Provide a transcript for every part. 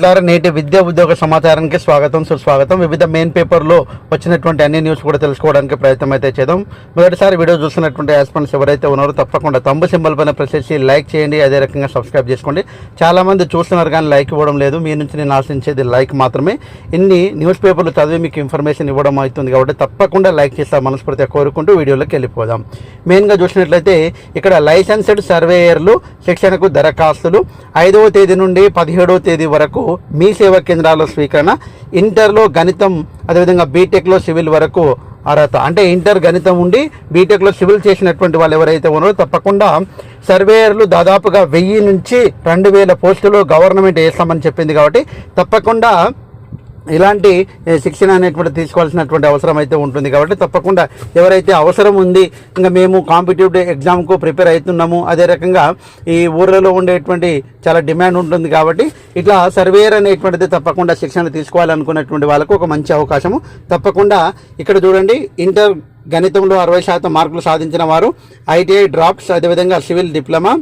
మిట్లారా నేటి విద్యా ఉద్యోగ సమాచారానికి స్వాగతం సుస్వాగతం. వివిధ మెయిన్ పేపర్లో వచ్చినటువంటి అన్ని న్యూస్ కూడా తెలుసుకోవడానికి ప్రయత్నం అయితే చేద్దాం. మొదటిసారి వీడియో చూస్తున్నటువంటి యాస్పెంట్స్ ఎవరైతే ఉన్నారో తప్పకుండా తంబు సింబల్ పైన ప్రెస్ చేసి లైక్ చేయండి అదే రకంగా సబ్స్క్రైబ్ చేసుకోండి. చాలామంది చూస్తున్నారు కానీ లైక్ ఇవ్వడం లేదు. మీ నుంచి నేను ఆశించేది లైక్ మాత్రమే. ఇన్ని న్యూస్ పేపర్లు చదివి మీకు ఇన్ఫర్మేషన్ ఇవ్వడం అవుతుంది కాబట్టి తప్పకుండా లైక్ చేస్తా మనస్ఫూర్తిగా కోరుకుంటూ వీడియోలోకి వెళ్ళిపోదాం. మెయిన్గా చూసినట్లయితే ఇక్కడ లైసెన్స్డ్ సర్వేయర్లు శిక్షణకు దరఖాస్తులు. ఐదవ తేదీ నుండి పదిహేడవ తేదీ వరకు మీ సేవా కేంద్రాల స్వీకరణ ఇంటర్లో గణితం అదేవిధంగా బీటెక్లో సివిల్ వరకు అర్హత. అంటే ఇంటర్ గణితం ఉండి బీటెక్లో సివిల్ చేసినటువంటి వాళ్ళు ఎవరైతే ఉన్నారో తప్పకుండా సర్వేయర్లు దాదాపుగా వెయ్యి నుంచి రెండు వేల పోస్టులు గవర్నమెంట్ వేస్తామని చెప్పింది కాబట్టి తప్పకుండా ఇలాంటి శిక్షణ అనేటువంటి తీసుకోవాల్సినటువంటి అవసరం అయితే ఉంటుంది. కాబట్టి తప్పకుండా ఎవరైతే అవసరం ఉంది ఇంకా మేము కాంపిటేటివ్ ఎగ్జామ్కు ప్రిపేర్ అవుతున్నాము అదే రకంగా ఈ ఊర్లలో ఉండేటువంటి చాలా డిమాండ్ ఉంటుంది కాబట్టి ఇట్లా సర్వేయర్ అనేటువంటిది తప్పకుండా శిక్షణ తీసుకోవాలనుకున్నటువంటి వాళ్ళకు ఒక మంచి అవకాశము. తప్పకుండా ఇక్కడ చూడండి ఇంటర్ గణితంలో అరవై శాతం మార్కులు సాధించిన వారు ఐటీఐ డ్రాప్స్ అదేవిధంగా సివిల్ డిప్లొమా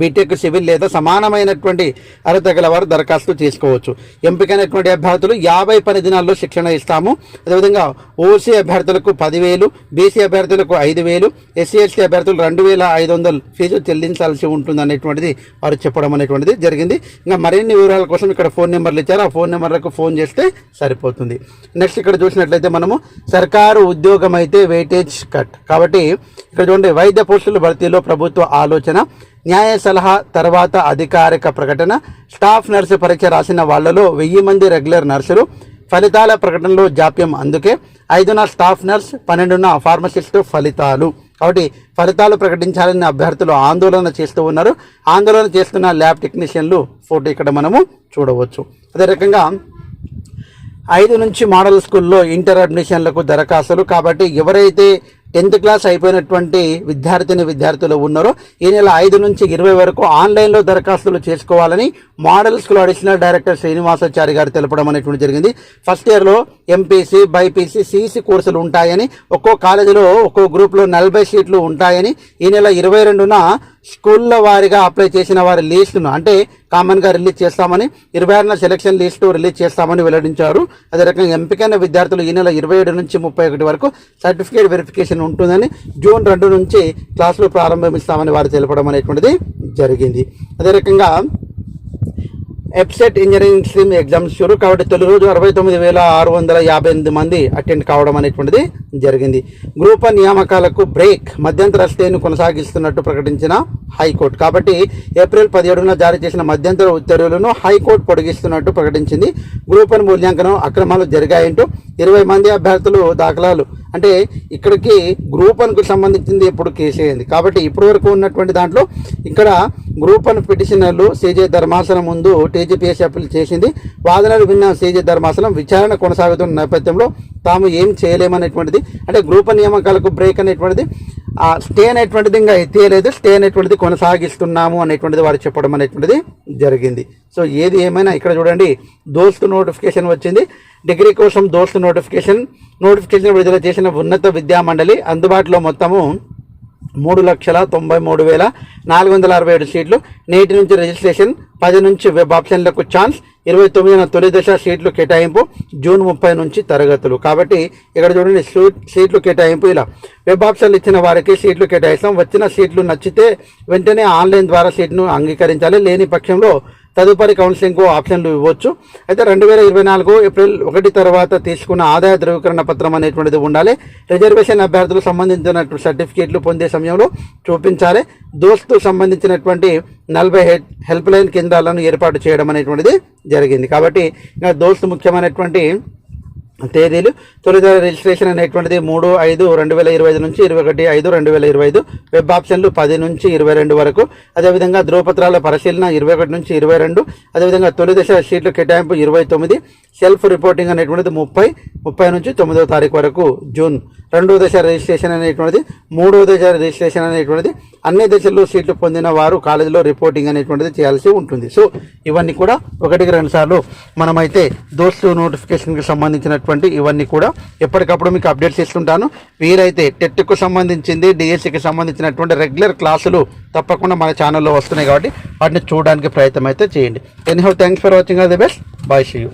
బీటెక్ సివిల్ లేదా సమానమైనటువంటి అర్హత గల వారు దరఖాస్తు చేసుకోవచ్చు. ఎంపికైనటువంటి అభ్యర్థులు యాభై పని దినాల్లో శిక్షణ ఇస్తాము. అదేవిధంగా ఓసీ అభ్యర్థులకు పదివేలు బీసీ అభ్యర్థులకు ఐదు వేలు ఎస్సీ ఎస్టీ అభ్యర్థులు రెండు వేల ఐదు వందలు ఫీజు చెల్లించాల్సి ఉంటుంది అనేటువంటిది వారు చెప్పడం అనేటువంటిది జరిగింది. ఇంకా మరిన్ని వివరాల కోసం ఇక్కడ ఫోన్ నెంబర్లు ఇచ్చారు. ఆ ఫోన్ నెంబర్లకు ఫోన్ చేస్తే సరిపోతుంది. నెక్స్ట్ ఇక్కడ చూసినట్లయితే మనము సర్కారు ఉద్యోగం అయితే వెయిటేజ్ కట్ కాబట్టి ఇక్కడ చూడండి వైద్య పోస్టుల భర్తీలో ప్రభుత్వ ఆలోచన. న్యాయ సలహా తర్వాత అధికారిక ప్రకటన. స్టాఫ్ నర్సు పరీక్ష రాసిన వాళ్ళలో వెయ్యి మంది రెగ్యులర్ నర్సులు. ఫలితాల ప్రకటనలో జాప్యం అందుకే ఐదున స్టాఫ్ నర్స్ పన్నెండున ఫార్మసిస్ట్ ఫలితాలు. కాబట్టి ఫలితాలు ప్రకటించాలని అభ్యర్థులు ఆందోళన చేస్తూ ఉన్నారు. ఆందోళన చేస్తున్న ల్యాబ్ టెక్నీషియన్లు ఫోటో ఇక్కడ మనము చూడవచ్చు. అదే రకంగా ఐదు నుంచి మోడల్ స్కూల్లో ఇంటర్ అడ్మిషన్లకు దరఖాస్తులు. కాబట్టి ఎవరైతే టెన్త్ క్లాస్ అయిపోయినటువంటి విద్యార్థిని విద్యార్థులు ఉన్నారో ఈ నెల ఐదు నుంచి ఇరవై వరకు ఆన్లైన్లో దరఖాస్తులు చేసుకోవాలని model school additional director Srinivasachari గారు తెలపడం అనేటువంటి జరిగింది. ఫస్ట్ ఇయర్లో ఎంపీసీ బైపీసీ సీసీ కోర్సులు ఉంటాయని ఒక్కో కాలేజీలో ఒక్కో గ్రూప్లో నలభై సీట్లు ఉంటాయని ఈ నెల ఇరవై రెండున స్కూళ్ళ వారిగా అప్లై చేసిన వారి లిస్టును అంటే కామన్గా రిలీజ్ చేస్తామని ఇరవై ఆరున సెలక్షన్ లిస్టు రిలీజ్ చేస్తామని వెల్లడించారు. అదే రకంగా ఎంపికైన విద్యార్థులు ఈ నెల ఇరవై ఏడు నుంచి ముప్పై ఒకటి వరకు సర్టిఫికేట్ వెరిఫికేషన్ ఉంటుందని జూన్ రెండు నుంచి క్లాసులు ప్రారంభిస్తామని వారు తెలపడం అనేటువంటిది జరిగింది. అదే రకంగా ఎప్సెట్ ఇంజనీరింగ్ స్ట్రీమ్ ఎగ్జామ్స్ షురు కాబట్టి తొలి రోజు అరవై తొమ్మిది వేల ఆరు వందల యాభై ఎనిమిది మంది అటెండ్ కావడం అనేటువంటిది జరిగింది. గ్రూప్ నియామకాలకు బ్రేక్ మధ్యంతర స్టేను కొనసాగిస్తున్నట్టు ప్రకటించిన హైకోర్టు. కాబట్టి ఏప్రిల్ పదిహేడున జారీ చేసిన మధ్యంతర ఉత్తర్వులను హైకోర్టు పొడిగిస్తున్నట్టు ప్రకటించింది. గ్రూప్ మూల్యాంకనం అక్రమాలు జరిగాయంటూ ఇరవై మంది అభ్యర్థులు దాఖలాలు అంటే ఇక్కడికి గ్రూప్ వన్కు సంబంధించింది ఇప్పుడు కేసు అయింది కాబట్టి ఇప్పటి వరకు ఉన్నటువంటి దాంట్లో ఇక్కడ గ్రూప్ వన్ పిటిషనర్లు సీజే ధర్మాసనం ముందు టీజీపీఎస్ అప్పీల్ చేసింది. వాదనలు విన్న సీజే ధర్మాసనం విచారణ కొనసాగుతున్న నేపథ్యంలో తాము ఏం చేయలేమనేటువంటిది అంటే గ్రూప్ నియామకాలకు బ్రేక్ అనేటువంటిది ఆ స్టే అనేటువంటిది ఇంకా ఎత్తేయలేదు. స్టే అనేటువంటిది కొనసాగిస్తున్నాము అనేటువంటిది వారు చెప్పడం అనేటువంటిది జరిగింది. సో ఏది ఏమైనా ఇక్కడ చూడండి దోస్తు నోటిఫికేషన్ వచ్చింది. డిగ్రీ కోసం దోస్తు నోటిఫికేషన్. నోటిఫికేషన్ విడుదల చేసిన ఉన్నత విద్యా మండలి అందుబాటులో మొత్తము మూడు లక్షల తొంభై మూడు వేల నాలుగు వందల అరవై ఏడు సీట్లు. నేటి నుంచి రిజిస్ట్రేషన్ పది నుంచి వెబ్ ఆప్షన్లకు ఛాన్స్. ఇరవై తొమ్మిదిన తొలి దశ సీట్లు కేటాయింపు జూన్ ముప్పై నుంచి తరగతులు. కాబట్టి ఇక్కడ చూడండి సీట్ సీట్లు కేటాయింపు ఇలా. వెబ్ ఆప్షన్లు ఇచ్చిన వారికి సీట్లు కేటాయిస్తాం. వచ్చిన సీట్లు నచ్చితే వెంటనే ఆన్లైన్ ద్వారా సీట్ను అంగీకరించాలి. లేని పక్షంలో తదుపరి కౌన్సిలింగ్కు ఆప్షన్లు ఇవ్వచ్చు. అయితే రెండు వేల ఇరవై నాలుగు ఏప్రిల్ ఒకటి తర్వాత తీసుకున్న ఆదాయ ధృవీకరణ పత్రం అనేటువంటిది ఉండాలి. రిజర్వేషన్ అభ్యర్థులు సంబంధించినటువంటి సర్టిఫికేట్లు పొందే సమయంలో చూపించాలి. దోస్తు సంబంధించినటువంటి నలభై హెల్ప్ లైన్ కేంద్రాలను ఏర్పాటు చేయడం అనేటువంటిది జరిగింది. కాబట్టి ఇంకా దోస్తు ముఖ్యమైనటువంటి తేదీలు తొలి రిజిస్ట్రేషన్ అనేటువంటిది మూడు ఐదు రెండు వేల ఇరవై ఐదు నుంచి ఇరవై ఒకటి ఐదు రెండు వేల ఇరవై ఐదు వెబ్ ఆప్షన్లు పది నుంచి ఇరవై రెండు వరకు. అదేవిధంగా ధ్రువపత్రాల పరిశీలన ఇరవై ఒకటి నుంచి ఇరవై రెండు. అదేవిధంగా తొలి దశ సీట్లు కేటాయింపు ఇరవై తొమ్మిది. సెల్ఫ్ రిపోర్టింగ్ అనేటువంటిది ముప్పై ముప్పై నుంచి తొమ్మిదవ తారీఖు వరకు జూన్. రెండో దశ రిజిస్ట్రేషన్ అనేటువంటిది మూడో దశ రిజిస్ట్రేషన్ అనేటువంటిది అన్ని దశల్లో సీట్లు పొందిన వారు కాలేజీలో రిపోర్టింగ్ అనేటువంటిది చేయాల్సి ఉంటుంది. సో ఇవన్నీ కూడా ఒకటికి రెండు సార్లు మనమైతే దోస్తు నోటిఫికేషన్కి సంబంధించినటువంటి ఇవన్నీ కూడా ఎప్పటికప్పుడు మీకు అప్డేట్స్ ఇస్తుంటాను వీరైతే టెట్కు సంబంధించింది డిఎస్సికి సంబంధించినటువంటి రెగ్యులర్ క్లాసులు తప్పకుండా మన ఛానల్లో వస్తున్నాయి కాబట్టి వాటిని చూడడానికి ప్రయత్నం అయితే చేయండి. Any how thanks for watching all the best bye see you